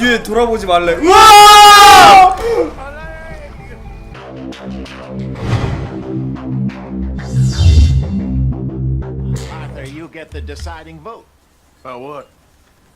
뒤에 돌아보지 말래. 우와! Arthur, you get the deciding vote. About what?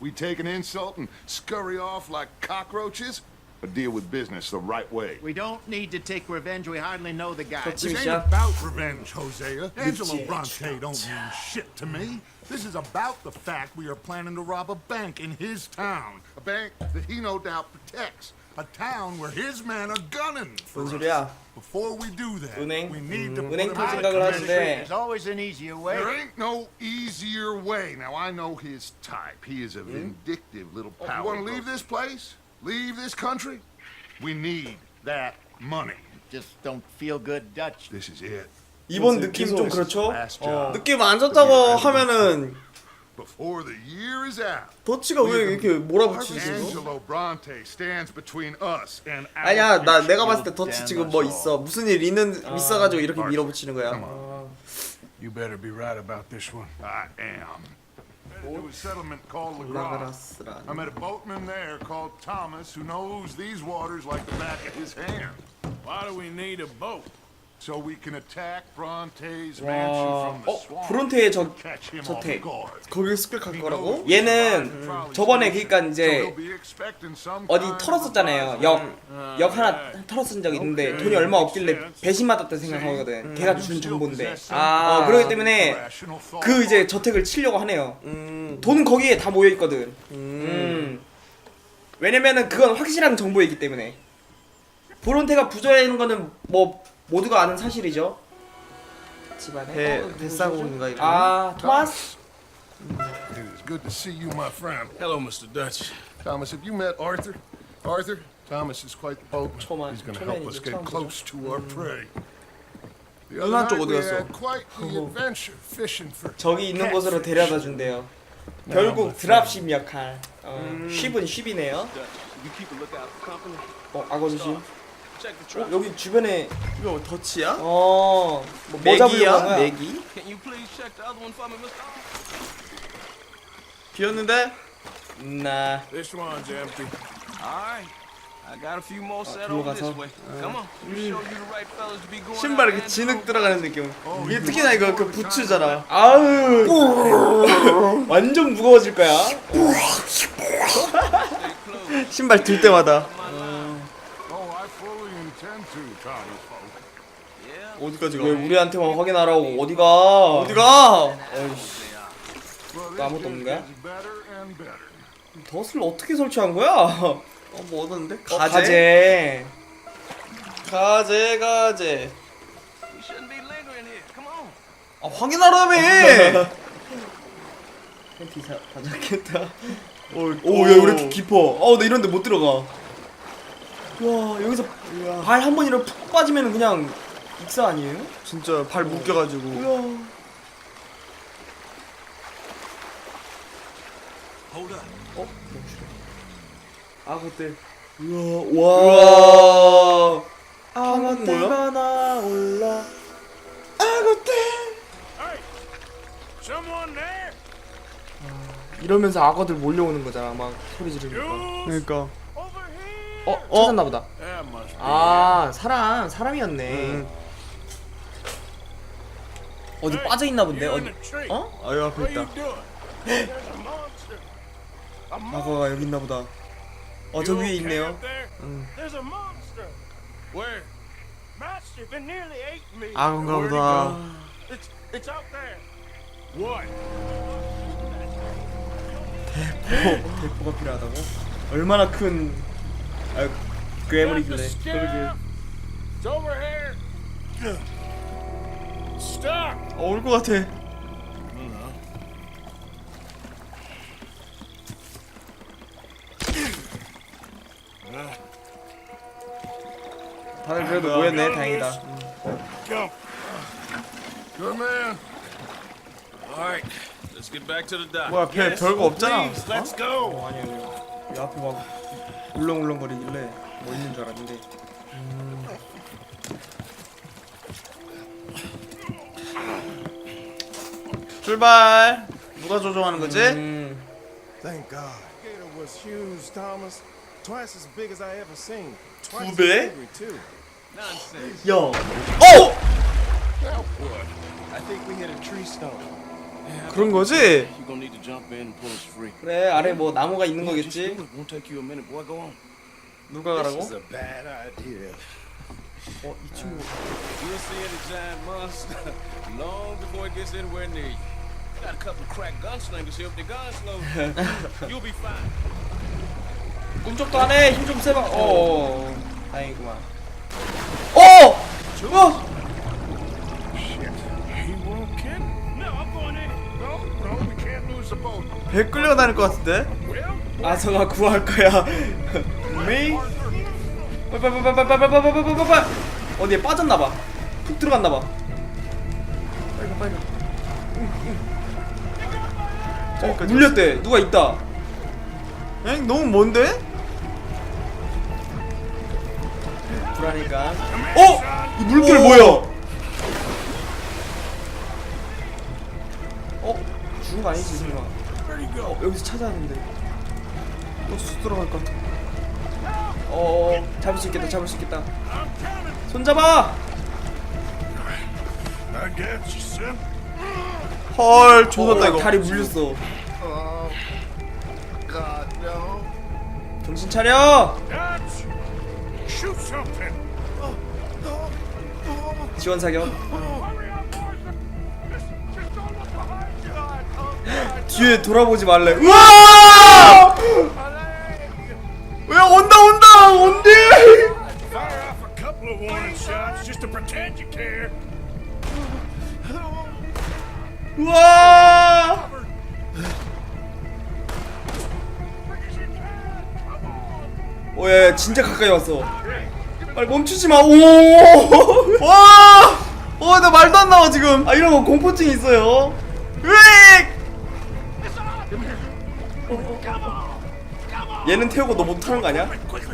We take an insult and scurry off like cockroaches? Or deal with business the right way? We don't need to take revenge. We hardly know the guy. 그렇지. This ain't 진짜. about revenge, Hosea. Angelo 그렇지. Bronte don't mean shit to me. This is about the fact we are planning to rob a bank in his town. A bank that he no doubt protects. A town where his men are gunning for 뭔 us. 소리야? Before we do that, 은행? we need to 음, put 은행 him 털 out of 생각을 commission. 하는데 There's always an easier way. There ain't no easier way. Now, I know his type. He is a vindictive little power. You want to leave this place? Leave this country? We need that money. Just don't feel good Dutch. This is it. 이번 느낌 좀 그렇죠? 어. 느낌 안 좋다고 하면은 Before the year is out. 더치가 왜 이렇게 몰아붙이지? Angelo Bronte stands between us and our 아니야 나 future. 내가 봤을 때 더치 지금 뭐 있어 무슨 일 있는 있어가지고 이렇게 밀어붙이는 거야. You better be right about this one. I am. There was a settlement called LaGrosse. 올라가라스라. I met a boatman there called Thomas who knows these waters like the back of his hand. Why do we need a boat? So we can attack Bronte's 와, mansion from the 어 swamp. 브론테의 저 Catch him 저택 off guard. 거기 습격할 거라고? 얘는 trolley 저번에 그러니까 so 이제 he'll be expecting some 어디 kind of 털었었잖아요. reprisal. 역, 역 하나 털었은 적이 있는데 돈이 얼마 없길래 배신받았다 생각하거든. 걔가 주는 정보인데. 아, 어, 그렇기 때문에 Rational thought. 그 이제 저택을 치려고 하네요. 돈은 거기에 다 모여 있거든. 음. 왜냐면은 그건 확실한 정보이기 때문에. 브론테가 부자라는 거는 뭐 모두가 아는 사실이죠. 집안에 배- 어, 뱃사공인가 이런 아 토마스 It's good to see you, my friend. Hello, Mr. Dutch. Thomas, have you met Arthur? Arthur? Thomas is quite the boatman. He's going to help us get close to our prey. The other 쪽 night 어디 we 갔어? had quite the adventure fishing for 저기 있는 곳으로 데려다 준대요. 결국 드랍십 역할. 어, 쉽은 쉽이네요. 어, 악어 조심. 어, 여기 주변에 이거 더치야? 어, 뭐, 뭐 잡으려고 한? 거야? 맥이? Can you please check the other one for me, Mr. 비었는데? 나 This one's empty. All right. I got a few more set over this 가서. way. Come on. Me show you the right fellas to be going 신발 이렇게 진흙. 들어가는 느낌 이게 특히나 이거 그 부츠잖아 아유 완전 무거워질 거야. 신발 들 때마다 어디까지 왜 가? 우리한테만 확인하라고 어디가? 어디가? This 아무것도 없는 거야? 덫을 어떻게 설치한 거야? 어, 뭐 얻었는데? 어, 가재? 가재. 가재 가재. 아 확인하라며 팬티 사 가졌겠다. 오, 오, 야, 왜 이렇게 깊어? 어, 나 이런데 못 들어가. 와, 여기서 발 한 번이라도 푹 빠지면 그냥 익사 아니에요? 진짜 발 묶여가지고 우와. Hold up. 어? 악어들 우와, 와. 한국 뭐야? 아무데가 나 올라. 아무데. Someone there? 이러면서 악어들 몰려오는 거잖아, 막 소리 지르니까. 그러니까 Over here. 어, 찾았나 보다. That must be. 아, 사람, 사람이었네. 음. 어디 빠져 있나 본데? 어디? 어? 아유 앞에 있다. 악어가 여기 있나 보다. 어, 저 위에 있네요. 악어인가 Where'd it 보다. What? 대포가 필요하다고? 얼마나 큰 아, 괴물이길래. 어, 올것 같아 다들 그래도 모였네 다행이다 Go. Good man. All right. Let's get back to the dock. 뭐야 배 별거 없잖아 Please, let's go. 어, 아니 아니 이 앞에 막 울렁울렁거리길래 뭐 있는 줄 알았는데 출발 누가 조종하는 거지? 음 Thank God. Gator was huge, Thomas. Twice as big as I ever seen. Twice as 배? angry, too. Nonsense. 야. 어! Now what? I think we hit a tree stump. 그런 거지? You're gonna need to jump in and pull us free. 그래 아래 뭐 나무가 있는 Just do 거겠지 it. Won't take you a minute, boy. Go on. 누가 가라고? is a bad idea. 어, 이 친구. You'll see the giant monster long before it gets anywhere near you. Got a couple of crack gunslingers here with their guns loaded. You'll be fine. 꿈쩍도 안 해 힘 좀 세봐 어 다행이구만 어! 어! He won't me. No, I'm going in. No, no, we can't lose the boat. 배 끌려다닐 것 같은데? 아성아 구할 거야 미? 빨빨빨빨빨빨빨빨빨빨빨 어디에 빠졌나 봐 푹 들어갔나 봐 빨리 가 빨리 가 어, 물렸대 누가 있다 엥? 너무 먼데? 불하니까 어? 이 물결 뭐야 어? 죽은 거 아니지 설마 어, 여기서 찾아야 하는데 또 수수 들어갈 것 같아. 어 잡을 수 있겠다 잡을 수 있겠다 손잡아 I get you, son. 헐, 조졌다 어, 이거. 다리 물렸어 Oh, God, no. 정신 차려 Dutch, shoot something. 지원 사격 뒤에 돌아보지 말래 우와 왜 온다 온다 온대. Fire off a couple of warning shots just to pretend you care. 우와 오예 진짜 가까이 왔어 빨리 멈추지 마. 오! 와! 어, 나 말도 안 나와 지금. 아 이런 거 공포증 있어요. 으익! 얘는 태우고 너 못하는 거 아니야? 빨리 빨리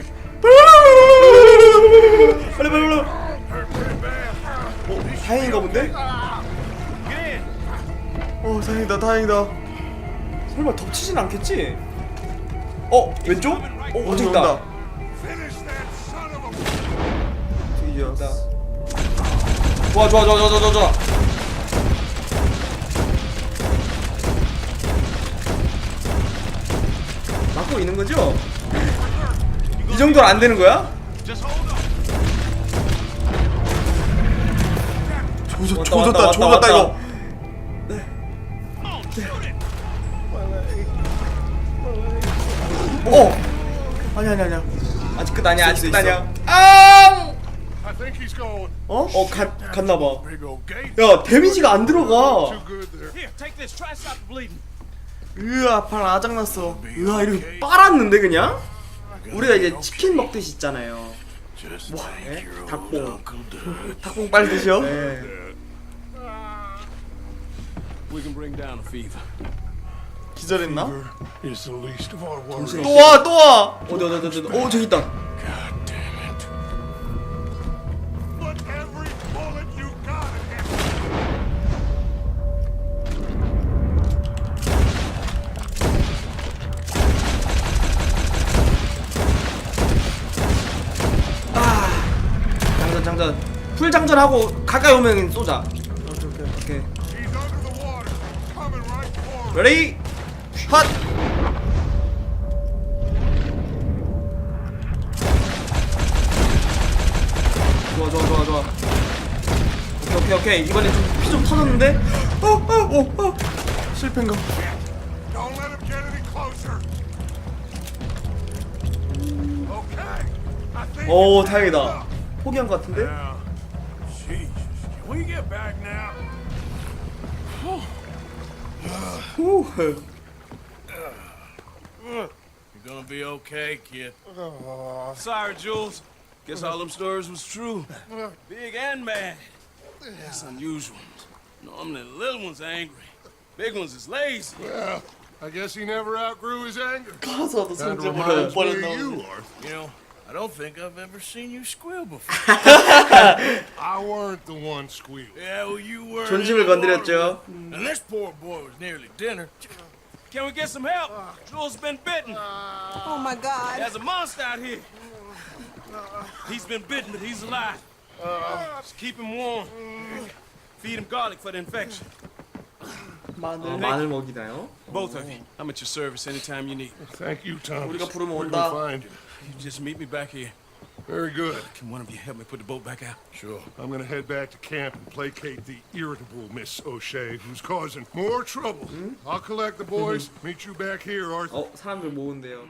빨리. 어 다행인가 본데? 어, 다행이다, 다행이다. 설마 덮치진 않겠지? 어 왼쪽? 어 있다. That son of a. 드디어. 좋아 좋아 좋아 좋아 좋아 좋아. 막고 있는 거죠? 이 정도는 안 되는 거야? 조졌, 왔다, 조졌다, 왔다, 조졌다 왔다. 어 아니 아니 아니야. 아직 끝 아니야 아직 끝. 아니야. 아! I think he's going. 어? 어 갔, 갔나 봐. Big old gate. 야 데미지가 안 들어가. Too good there. Here, take this. Try to stop the bleeding. 으아, 발 아작났어. 으아 이렇게 빨았는데 그냥? 우리가 이제 치킨 먹듯이 있잖아요. 뭐, 예? 닭봉. 닭봉 빨리 드셔. 네. We can bring down the fever. 기절했나? It's the least of our worries. 또 와, 또 와. 어디 어디 어디 어디. 어 저기 있다. God damn it. Put every bullet you got in it. 장전 장전. 풀 장전하고 가까이 오면 쏘자. 오케이 오케이. 오케이. 레디. 핫! 좋아 좋아 좋아 좋아. 오케이 오케이 오케이. 이번에 좀 피 좀 터졌는데? 어, 어, 어, 어. 실패인가? 오 it's 다행이다. 포기한 것 같은데? You're gonna be okay, kid. Sorry, Jules. Guess all them stories was true. Big and bad. That's unusual. Normally, the little one's angry. Big ones is lazy. Well, I guess he never outgrew his anger. God, all this one's one of those. You, are. you know, I don't think I've ever seen you squeal before. I weren't the one squealing. yeah, well, you were. 존심을 in the water 건드렸죠. with- And this poor boy was nearly dinner. Can we get some help? Jules been bitten. Oh my God. There's a monster out here. He's been bitten, but he's alive. Just keep him warm. Feed him garlic for the infection. 어, 마늘 먹이나요? Both of you. I'm at your service anytime you need. Thank you, Thomas. 우리가 부르면 We're 온다. gonna find you. You just meet me back here. Very good. Can one of you help me put the boat back out? Sure. I'm gonna head back to camp and placate the irritable Miss O'Shea, who's causing more trouble. I'll collect the boys. Meet you back here, Arthur. 어 사람들 모은대요.